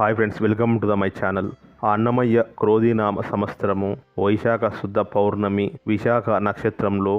Hi friends welcome to the my channel Annamayya క్రోధీనామ సంవత్సరము వైశాఖ శుద్ధ పౌర్ణమి విశాఖ నక్షత్రంలో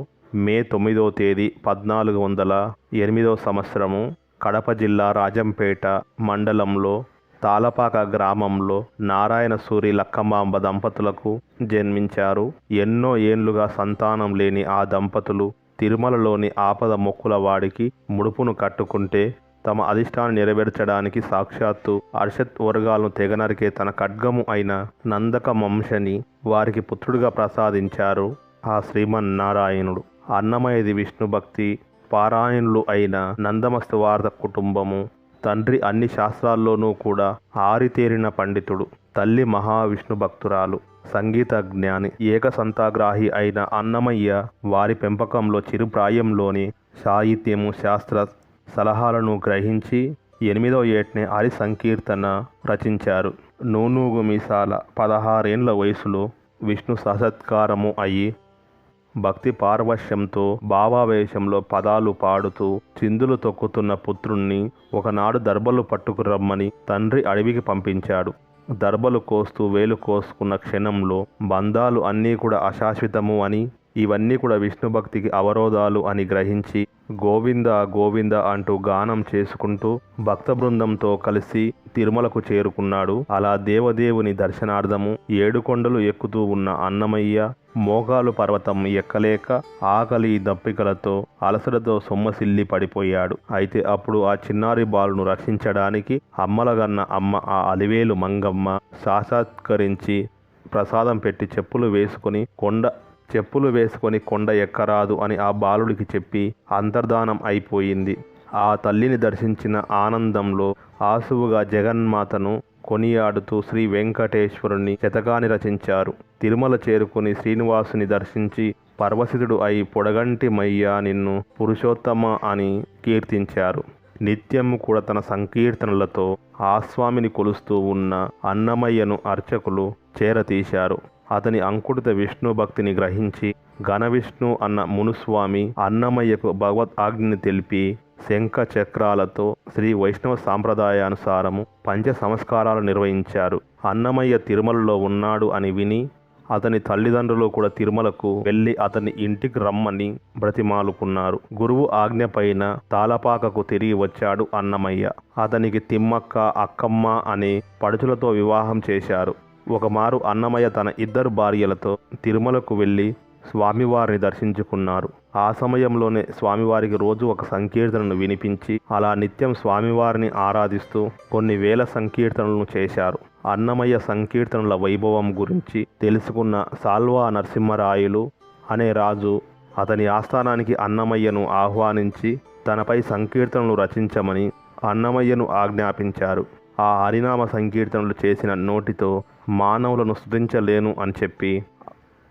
మే తొమ్మిదవ తేదీ పద్నాలుగు వందల ఎనిమిదవ సంవత్సరము కడప జిల్లా రాజంపేట మండలంలో తాలపాక గ్రామంలో నారాయణ సూరి లక్కమాంబ దంపతులకు జన్మించారు. ఎన్నో ఏండ్లుగా సంతానం లేని ఆ దంపతులు తిరుమలలోని ఆపద మొక్కుల వాడికి ముడుపును కట్టుకుంటే తమ అధిష్టానం నెరవేర్చడానికి సాక్షాత్తు అర్షత్ వర్గాలను తెగనరికే తన ఖడ్గము అయిన నందక మంశని వారికి పుత్రుడిగా ప్రసాదించారు ఆ శ్రీమన్నారాయణుడు. అన్నమయది విష్ణు భక్తి పారాయణులు అయిన నందమస్తవార్త కుటుంబము తండ్రి అన్ని శాస్త్రాల్లోనూ కూడా ఆరితేరిన పండితుడు తల్లి మహావిష్ణు భక్తురాలు సంగీత జ్ఞాని ఏకసంతాగ్రాహి అయిన అన్నమయ్య వారి పెంపకంలో చిరుప్రాయంలోని సాహిత్యము శాస్త్ర సలహాలను గ్రహించి ఎనిమిదో ఏటనే హరి సంకీర్తన రచించారు. నూనూగు మీసాల పదహారేండ్ల వయసులో విష్ణు సహసత్కారము అయి భక్తి పార్వశ్యంతో భావావేశంలో పదాలు పాడుతూ చిందులు తొక్కుతున్న పుత్రుణ్ణి ఒకనాడు దర్బలు పట్టుకురమ్మని తండ్రి అడవికి పంపించాడు. దర్బలు కోస్తూ వేలు కోసుకున్న క్షణంలో బంధాలు అన్నీ కూడా అశాశ్వతము అని ఇవన్నీ కూడా విష్ణు భక్తికి అవరోధాలు అని గ్రహించి గోవింద గోవింద అంటూ గానం చేసుకుంటూ భక్త బృందంతో కలిసి తిరుమలకు చేరుకున్నాడు. అలా దేవదేవుని దర్శనార్థము ఏడుకొండలు ఎక్కుతూ ఉన్న అన్నమయ్య మోగాలు పర్వతం ఎక్కలేక ఆకలి దప్పికలతో అలసటతో సొమ్మసిల్లి పడిపోయాడు. అయితే అప్పుడు ఆ చిన్నారి బాలును రక్షించడానికి అమ్మలగన్న అమ్మ ఆ అలివేలు మంగమ్మ సాక్షాత్కరించి ప్రసాదం పెట్టి చెప్పులు వేసుకొని కొండ చెప్పులు వేసుకొని కొండ ఎక్కరాదు అని ఆ బాలుడికి చెప్పి అంతర్ధానం అయిపోయింది. ఆ తల్లిని దర్శించిన ఆనందంలో ఆసువుగా జగన్మాతను కొనియాడుతూ శ్రీ వెంకటేశ్వరుని శతకాన్ని రచించారు. తిరుమల చేరుకుని శ్రీనివాసుని దర్శించి పరవశితుడు అయి పొడగంటి మయ్యా నిన్ను పురుషోత్తమ అని కీర్తించారు. నిత్యం కూడా తన సంకీర్తనలతో ఆ స్వామిని కొలుస్తూ ఉన్న అన్నమయ్యను అర్చకులు చేరతీశారు. అతని అంకుటిత విష్ణు భక్తిని గ్రహించి ఘనవిష్ణు అన్న మునుస్వామి అన్నమయ్యకు భగవద్ ఆజ్ఞని తెలిపి శంఖ చక్రాలతో శ్రీ వైష్ణవ సాంప్రదాయానుసారము పంచ సంస్కారాలు నిర్వహించారు. అన్నమయ్య తిరుమలలో ఉన్నాడు అని విని అతని తల్లిదండ్రులు కూడా తిరుమలకు వెళ్ళి అతని ఇంటికి రమ్మని బ్రతిమాలుకున్నారు. గురువు ఆజ్ఞ పైన తాలపాకకు తిరిగి వచ్చాడు అన్నమయ్య. అతనికి తిమ్మక్క అక్కమ్మ అనే పడుచులతో వివాహం చేశారు. ఒకమారు అన్నమయ్య తన ఇద్దరు భార్యలతో తిరుమలకు వెళ్ళి స్వామివారిని దర్శించుకున్నారు. ఆ సమయంలోనే స్వామివారికి రోజు ఒక సంకీర్తనను వినిపించి అలా నిత్యం స్వామివారిని ఆరాధిస్తూ కొన్ని వేల సంకీర్తనలను చేశారు. అన్నమయ్య సంకీర్తనల వైభవం గురించి తెలుసుకున్న సాల్వా నరసింహరాయులు అనే రాజు అతని ఆస్థానానికి అన్నమయ్యను ఆహ్వానించి తనపై సంకీర్తనలు రచించమని అన్నమయ్యను ఆజ్ఞాపించారు. ఆ హరినామ సంకీర్తనలు చేసిన నోటితో మానవులను స్థుతించలేను అని చెప్పి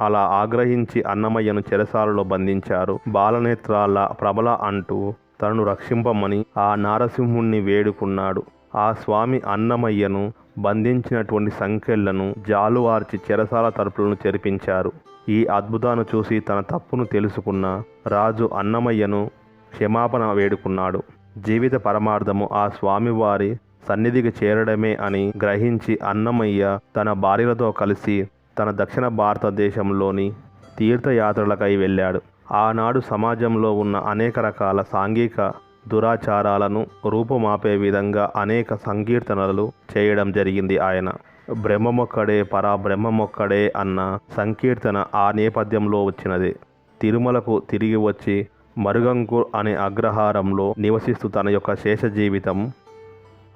అలా ఆగ్రహించి అన్నమయ్యను చెరసాలలో బంధించారు. బాలనేత్రాల ప్రబల అంటూ తనను రక్షింపమని ఆ నారసింహుణ్ణి వేడుకున్నాడు. ఆ స్వామి అన్నమయ్యను బంధించినటువంటి సంఖ్యలను జాలువార్చి చెరసాల తలుపులను చెరిపించారు ఈ అద్భుతాన్ని చూసి తన తప్పును తెలుసుకున్న రాజు అన్నమయ్యను క్షమాపణ వేడుకున్నాడు. జీవిత పరమార్థము ఆ స్వామివారి సన్నిధికి చేరడమే అని గ్రహించి అన్నమయ్య తన భార్యలతో కలిసి తన దక్షిణ భారతదేశంలోని తీర్థయాత్రలకై వెళ్ళాడు. ఆనాడు సమాజంలో ఉన్న అనేక రకాల సాంఘిక దురాచారాలను రూపుమాపే విధంగా అనేక సంకీర్తనలు చేయడం జరిగింది ఆయన. బ్రహ్మమొక్కడే పరాబ్రహ్మమొక్కడే అన్న సంకీర్తన ఆ నేపథ్యంలో వచ్చినది. తిరుమలకు తిరిగి వచ్చి మరుగంకు అనే అగ్రహారంలో నివసిస్తూ తన యొక్క శేష జీవితం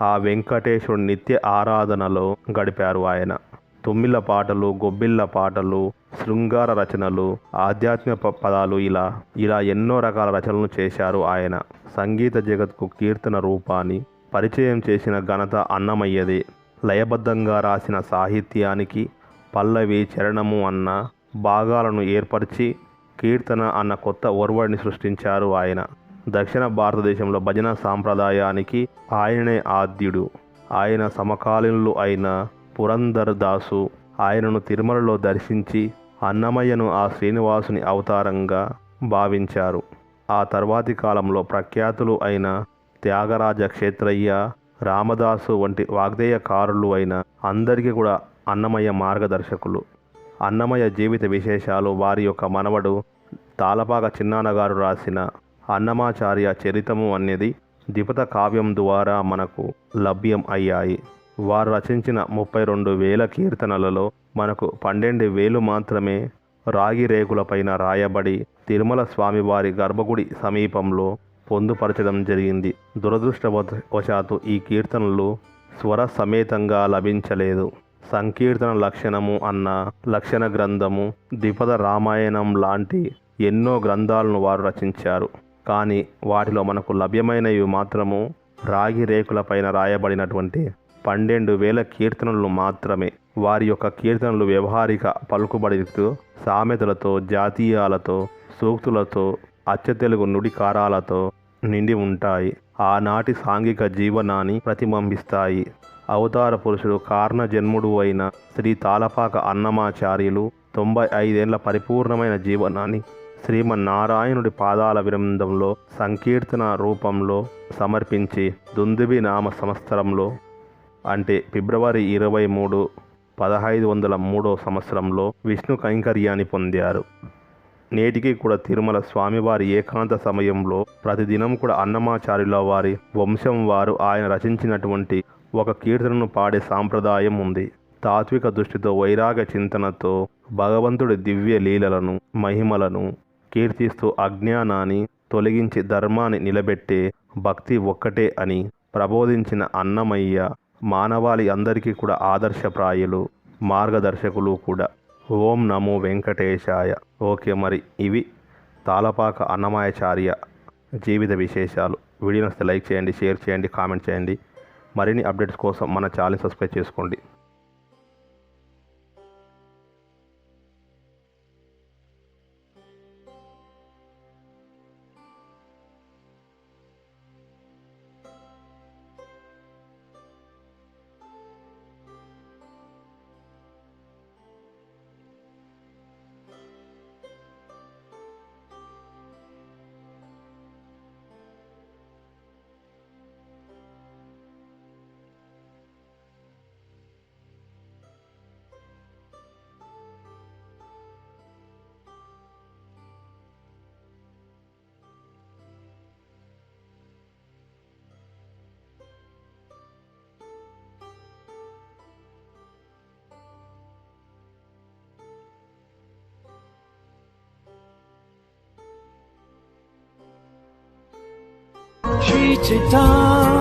ఆ వెంకటేశ్వరుడి నిత్య ఆరాధనలో గడిపారు ఆయన. తుమ్మిళ్ళ పాటలు గొబ్బిళ్ళ పాటలు శృంగార రచనలు ఆధ్యాత్మిక ప- పదాలు ఇలా ఇలా ఎన్నో రకాల రచనలు చేశారు ఆయన. సంగీత జగత్కు కీర్తన రూపాన్ని పరిచయం చేసిన ఘనత అన్నమయ్యదే. లయబద్ధంగా రాసిన సాహిత్యానికి పల్లవి చరణము అన్న భాగాలను ఏర్పరిచి కీర్తన అన్న కొత్త ఒరవడిని సృష్టించారు ఆయన. దక్షిణ భారతదేశంలో భజన సాంప్రదాయానికి ఆయనే ఆద్యుడు. ఆయన సమకాలీనులు అయిన పురందర్ దాసు ఆయనను తిరుమలలో దర్శించి అన్నమయ్యను ఆ శ్రీనివాసుని అవతారంగా భావించారు. ఆ తర్వాతి కాలంలో ప్రఖ్యాతులు అయిన త్యాగరాజ క్షేత్రయ్య రామదాసు వంటి వాగ్దేయకారులు అయిన అందరికీ కూడా అన్నమయ్య మార్గదర్శకులు. అన్నమయ్య జీవిత విశేషాలు వారి యొక్క మనవడు తాలపాక చిన్నాన్నగారు రాసిన అన్నమాచార్య చరితము అనేది ద్విపద కావ్యం ద్వారా మనకు లభ్యం అయ్యాయి. వారు రచించిన ముప్పై రెండు వేల కీర్తనలలో మనకు పన్నెండు వేలు మాత్రమే రాగి రేకులపైన రాయబడి తిరుమల స్వామివారి గర్భగుడి సమీపంలో పొందుపరచడం జరిగింది. దురదృష్టవశాత్తు ఈ కీర్తనలు స్వర సమేతంగా లభించలేదు. సంకీర్తన లక్షణము అన్న లక్షణ గ్రంథము ద్విపద రామాయణం లాంటి ఎన్నో గ్రంథాలను వారు రచించారు. కానీ వాటిలో మనకు లభ్యమైనవి మాత్రము రాగి రేకులపైన రాయబడినటువంటి పన్నెండు వేల కీర్తనలు మాత్రమే. వారి యొక్క కీర్తనలు వ్యవహారిక పలుకుబడితో సామెతలతో జాతీయాలతో సూక్తులతో అచ్చతెలుగు నుడికారాలతో నిండి ఉంటాయి. ఆనాటి సాంఘిక జీవనాన్ని ప్రతిబింబిస్తాయి. అవతార పురుషుడు కారణ జన్ముడు అయిన శ్రీ తాలపాక అన్నమాచార్యులు తొంభై ఐదేళ్ళ పరిపూర్ణమైన జీవనాన్ని శ్రీమన్నారాయణుడి పాదాల విరందంలో సంకీర్తన రూపంలో సమర్పించి దుందుబి నామ సంవత్సరంలో అంటే ఫిబ్రవరి ఇరవై మూడు పదహైదు వందల మూడో సంవత్సరంలో విష్ణు కైంకర్యాన్ని పొందారు. నేటికి కూడా తిరుమల స్వామివారి ఏకాంత సమయంలో ప్రతిదినం కూడా అన్నమాచార్యుల వారి వంశం వారు ఆయన రచించినటువంటి ఒక కీర్తనను పాడే సాంప్రదాయం ఉంది. తాత్విక దృష్టితో వైరాగ చింతనతో భగవంతుడి దివ్య లీలలను మహిమలను కీర్తిస్తూ అజ్ఞానాన్ని తొలగించి ధర్మాన్ని నిలబెట్టే భక్తి ఒక్కటే అని ప్రబోధించిన అన్నమయ్య మానవాళి అందరికీ కూడా ఆదర్శప్రాయులు మార్గదర్శకులు కూడా. ఓం నమో వెంకటేశాయ. ఓకే మరి ఇవి తాళపాక అన్నమాయచార్య జీవిత విశేషాలు. వీడియో లైక్ చేయండి షేర్ చేయండి కామెంట్ చేయండి. మరిన్ని అప్డేట్స్ కోసం మన ఛానల్ సబ్స్క్రైబ్ చేసుకోండి. 一知道。